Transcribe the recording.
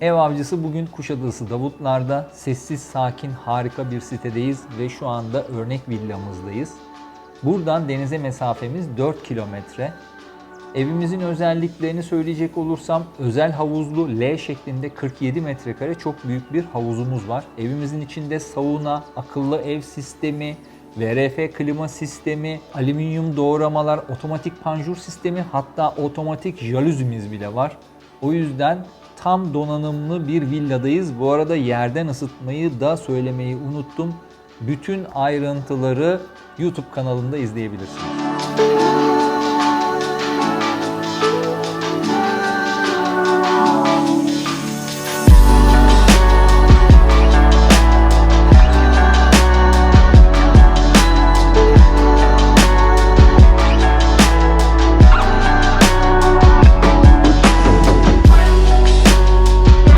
Ev avcısı bugün Kuşadası Davutlar'da sessiz sakin harika bir sitedeyiz ve şu anda örnek villamızdayız. Buradan denize mesafemiz 4 kilometre. Evimizin özelliklerini söyleyecek olursam özel havuzlu L şeklinde 47 metrekare çok büyük bir havuzumuz var. Evimizin içinde sauna, akıllı ev sistemi, VRF klima sistemi, alüminyum doğramalar, otomatik panjur sistemi hatta otomatik jalüzimiz bile var. O yüzden tam donanımlı bir villadayız. Bu arada yerden ısıtmayı da söylemeyi unuttum. Bütün ayrıntıları YouTube kanalında izleyebilirsiniz.